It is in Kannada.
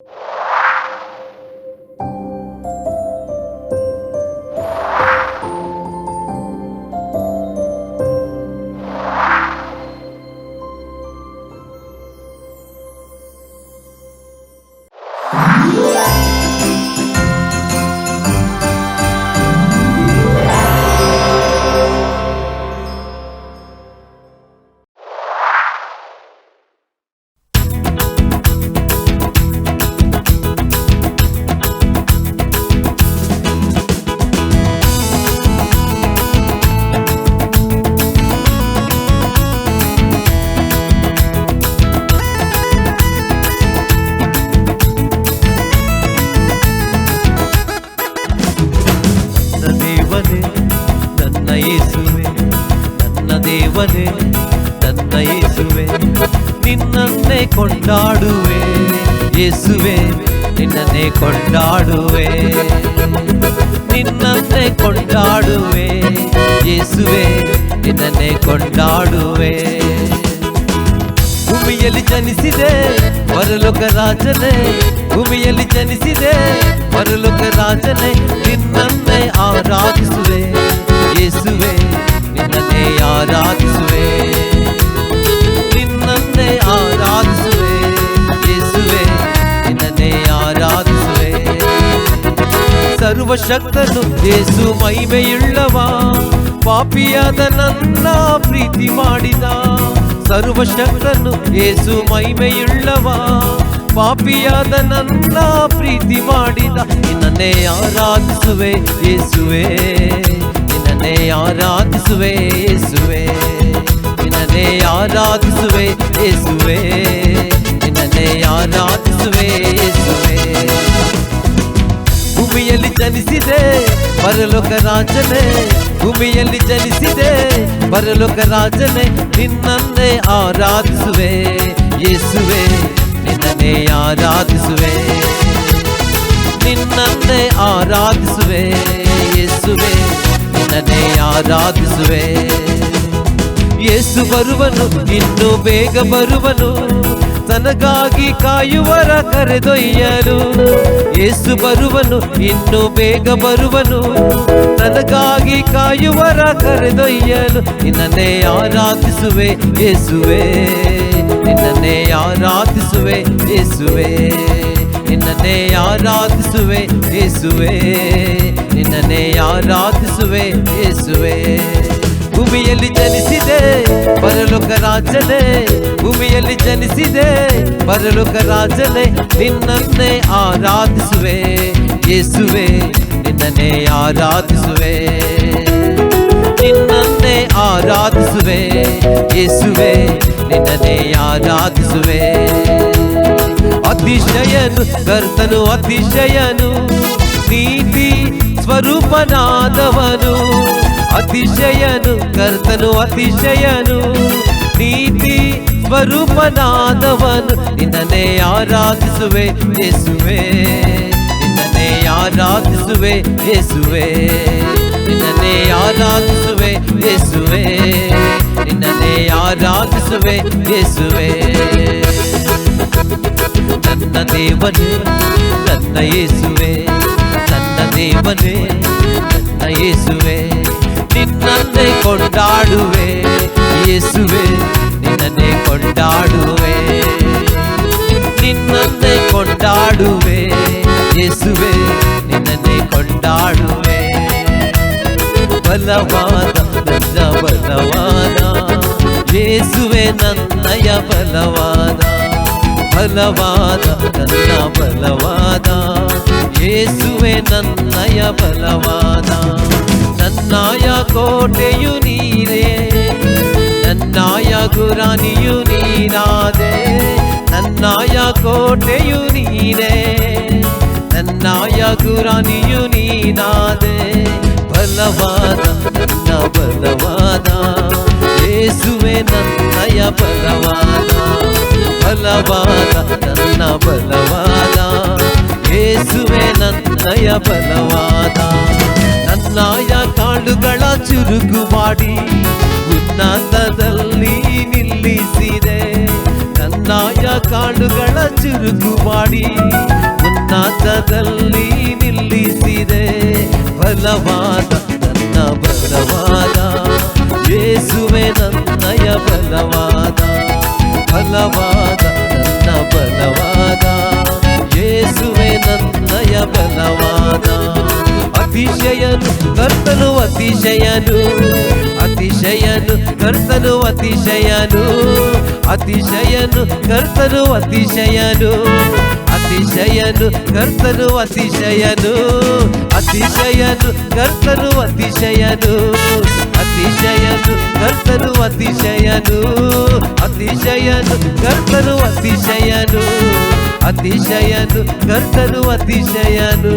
you ನಿನ್ನನ್ನೇ ಕೊಂಡಾಡುವೆ. ಯೇಸುವೆ, ನಿನ್ನನ್ನೇ ಕೊಂಡಾಡುವೆ. ನಿನ್ನನ್ನೇ ಕೊಂಡಾಡುವೆ. ಯೇಸುವೆ, ನಿನ್ನನ್ನೇ ಕೊಂಡಾಡುವೆ. ಭೂಮಿಯಲ್ಲಿ ಜನಿಸಿದೆ ಪರಲೋಕ ರಾಜನೇ. ಭೂಮಿಯಲ್ಲಿ ಜನಿಸಿದೆ ಪರಲೋಕ ರಾಜನೇ. ನಿನ್ನನ್ನೇ ಸರ್ವಶಕ್ತನು ಯೇಸು ಮೈಮೆಯುಳ್ಳವ ಪಾಪಿಯಾದ ನನ್ನ ಪ್ರೀತಿ ಮಾಡಿದ. ಸರ್ವಶಕ್ತನು ಯೇಸು ಮೈಮೆಯುಳ್ಳವ ಪಾಪಿಯಾದ ನನ್ನ ಪ್ರೀತಿ ಮಾಡಿದ. ನಿನ್ನೇ ಆರಾಧಿಸುವೆ ಯೇಸುವೆ ನಿನ್ನೇ ಆರಾಧಿಸುವೆ ಯೇಸುವೆ ನಿನ್ನೇ ಆರಾಧಿಸುವೆ ಯೇಸುವೆ ನಿನ್ನೇ ಆರಾಧಿಸುವೆ ಯೇಸುವೆ ಭೂಮಿಯಲ್ಲಿ ಜನಿಸಿದೆ ಪರಲೋಕ ರಾಜನೇ ಭೂಮಿಯಲ್ಲಿ ಜನಿಸಿದೆ ಪರಲೋಕ ರಾಜನೇ ನಿನ್ನನ್ನೇ ಆರಾಧಿಸುವೆ ಯೇಸುವೆ ನಿನ್ನನ್ನೇ ಆರಾಧಿಸುವೆ ನಿನ್ನನ್ನೇ ಆರಾಧಿಸುವೆ ಯೇಸುವೆ ನಿನ್ನನ್ನೇ ಆರಾಧಿಸುವೆ ಯೇಸು ಬರುವನು ಇನ್ನು ಬೇಗ ಬರುವನು ತನಗಾಗಿ ಕಾಯುವರ ಕರೆದೊಯ್ಯನು ಯೇಸು ಬರುವನು, ಇನ್ನು ಬೇಗ ಬರುವನು. ನನಗಾಗಿ ಕಾಯುವರ ಕರೆದೊಯ್ಯನು ನಿನ್ನೇ ಆರಾಧಿಸುವೆ ಯೇಸುವೆ ನಿನ್ನೇ ಆರಾಧಿಸುವೆ ಯೇಸುವೆ ನಿನ್ನೇ ಆರಾಧಿಸುವೆ, ಏಸುವೆ. ನಿನ್ನೇ ಆರಾಧಿಸುವೆ ಯೇಸುವೆ ಭೂಮಿಯಲ್ಲಿ ಜನಿಸಿದೆ, ಪರಲೋಕ ರಾಜನೇ ಭೂಮಿಯಲ್ಲಿ ಜನಿಸಿದೆ, ಪರಲೋಕ ರಾಜನೇ ನಿನ್ನನ್ನೇ ಆರಾಧಿಸುವೆ, ಯೇಸುವೆ, ನಿನ್ನನ್ನೇ ಆರಾಧಿಸುವೆ. ನಿನ್ನನ್ನೇ ಆರಾಧಿಸುವೆ, ಯೇಸುವೆ, ನಿನ್ನನ್ನೇ ಆರಾಧಿಸುವೆ. ಅತಿಶಯನು, ಕರ್ತನು ಅತಿಶಯನು, ನೀತಿ ಸ್ವರೂಪನಾದವನು. ಅತಿಶಯನು ಕರ್ತನು ಅತಿಶಯನು ನೀತಿ ಸ್ವರೂಪನಾದವನು ನಿನ್ನನ್ನೇ ಆರಾಧಿಸುವೆ ಯೇಸುವೆ ನಿನ್ನನ್ನೇ ಆರಾಧಿಸುವೆ ಯೇಸುವೆ ನಿನ್ನನ್ನೇ ಆರಾಧಿಸುವೆ ಯೇಸುವೆ ನಿನ್ನನ್ನೇ ಆರಾಧಿಸುವೆ ಯೇಸುವೆ ನನ್ನ ದೇವನೇ ನನ್ನ ಯೇಸುವೆ ನನ್ನ ದೇವನೇ ನನ್ನ ಯೇಸುವೆ ನಿನ್ನನ್ನೇ ಕೊಂಡಾಡುವೆ ಯೇಸುವೆ ನಿನ್ನನ್ನೇ ಕೊಂಡಾಡುವೆ ನಿನ್ನನ್ನೇ ಕೊಂಡಾಡುವೆ ಯೇಸುವೆ ನಿನ್ನನ್ನೇ ಕೊಂಡಾಡುವೆ ಬಲವಾದ ನನ್ನ ಬಲವಾದ ಯೇಸುವೆ ನನ್ನಯ ಬಲವಾದ ಬಲವಾದ ನನ್ನ ಬಲವಾದ ಯೇಸುವೆ ನನ್ನಯ ಬಲವಾದ ನನ್ನಾಯ ಕೋಟೆಯು ನೀರೇ ನನ್ನಾಯ ಗುರಾನಿಯು ನೀನಾದೆ ನನ್ನಾಯ ಕೋಟೆಯು ನೀನೇ ನನ್ನಾಯ ಗುರಾನಿಯು ನೀನಾದೆ ಬಲವಾದ ನನ್ನ ಬಲವಾದ ಯೇಸುವೆ ನನ್ನಯ ಬಲವಾದ ಬಲವಾದ ನನ್ನ ಬಲವಾದ ಯೇಸುವೆ ನನ್ನಯ ಬಲವಾದ ನನ್ನಾಯ ಕಾಳುಗಳ ಚುರುಕು ಮಾಡಿ ಉನ್ನತದಲ್ಲಿ ನಿಲ್ಲಿಸಿದೆ ನನ್ನಾಯ ರಾಜ ಕಾಳುಗಳ ಚುರುಕು ಮಾಡಿ ಉನ್ನತದಲ್ಲಿ ನಿಲ್ಲಿಸಿದೆ ಬಲವಾದ ನನ್ನ ಬಲವಾದ ಯೇಸುವೆ ನನ್ನಯ ಬಲವಾದ ಬಲವಾದ ನನ್ನ ಬಲವಾದ ಯೇಸುವೆ ನನ್ನಯ ಬಲವಾದ అతిశయను కర్తను అతిశయను అతిశయను కర్తను అతిశయను అతిశయను కర్తను అతిశయను అతిశయను కర్తను అతిశయను అతిశయను కర్తను అతిశయను అతిశయను కర్తను అతిశయను అతిశయను కర్తను అతిశయను. అతిశయను కర్తను అతిశయను.